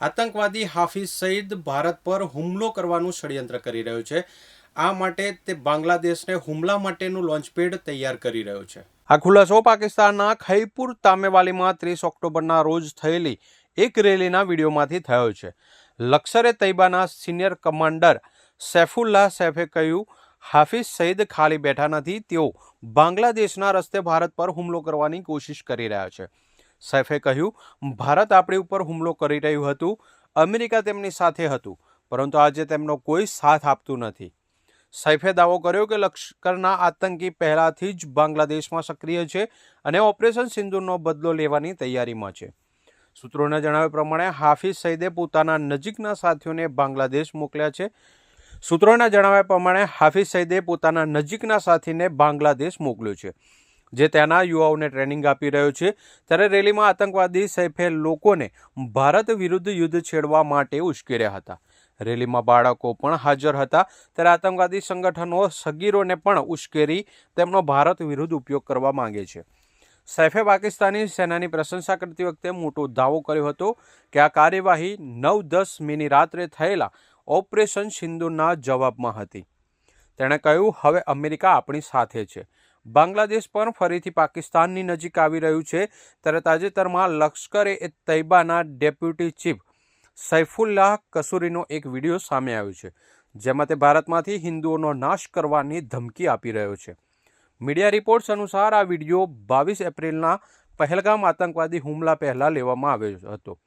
આતંકવાદી હાફિઝ સઈદ ભારત પર હુમલો કરવાનું ષડયંત્ર કરી રહ્યો છે. આ માટે તે બાંગ્લાદેશને હુમલા માટેનું લોન્ચપેડ તૈયાર કરી રહ્યો છે. આ ખુલાસો પાકિસ્તાનના ખૈપુર તામેવાલીમાં ત્રીસ ઓક્ટોબરના રોજ થયેલી એક રેલીના વિડીયોમાંથી થયો છે. લશ્કરે તૈબાના સિનિયર કમાન્ડર સૈફુલ્લાહ સૈફે કહ્યું, હાફિઝ સઈદ ખાલી બેઠા નથી, તેઓ બાંગ્લાદેશના રસ્તે ભારત પર હુમલો કરવાની કોશિશ કરી રહ્યા છે. સૈફે કહ્યું, ભારત આપણી ઉપર હુમલો કરી રહ્યું હતું, અમેરિકા તેમની સાથે હતું, પરંતુ આજે તેમનો કોઈ સાથ આપતું નથી. સૈફે દાવો કર્યો કે લશ્કરના આતંકી પહેલાથી જ બાંગ્લાદેશમાં સક્રિય છે અને ઓપરેશન સિંધુનો બદલો લેવાની તૈયારીમાં છે. સૂત્રોના જણાવ્યા પ્રમાણે, હાફિઝ સઈદે પોતાના નજીકના સાથીઓને બાંગ્લાદેશ મોકલ્યા છે. સૂત્રોના જણાવ્યા પ્રમાણે, હાફિઝ સઈદે પોતાના નજીકના સાથીને બાંગ્લાદેશ મોકલ્યો છે. જે ત્યાંના યુવાઓને ટ્રેનિંગ આપી રહ્યો છે. ત્યારે રેલીમાં આતંકવાદી સૈફે લોકોને ભારત વિરુદ્ધ યુદ્ધ છેડવા માટે ઉશ્કેર્યા હતા. રેલીમાં બાળકો પણ હાજર હતા. ત્યારે આતંકવાદી સંગઠનો સગીરોને પણ ઉશ્કેરી તેમનો ભારત વિરુદ્ધ ઉપયોગ કરવા માંગે છે. સૈફે પાકિસ્તાની સેનાની પ્રશંસા કરતી વખતે મોટો દાવો કર્યો હતો કે આ કાર્યવાહી નવ દસ મેની રાત્રે થયેલા ઓપરેશન સિંધુના જવાબમાં હતી. તેણે કહ્યું, હવે અમેરિકા આપણી સાથે છે. બાંગ્લાદેશ પણ ફરીથી પાકિસ્તાનની નજીક આવી રહ્યું છે. ત્યારે તાજેતરમાં લશ્કરે એ તૈબાના ડેપ્યુટી ચીફ સૈફુલ્લાહ કસુરીનો એક વીડિયો સામે આવ્યો છે, જેમાં તે ભારતમાંથી હિન્દુઓનો નાશ કરવાની ધમકી આપી રહ્યો છે. મીડિયા રિપોર્ટ્સ અનુસાર આ વીડિયો બાવીસ એપ્રિલના પહેલગામ આતંકવાદી હુમલા પહેલાં લેવામાં આવ્યો હતો.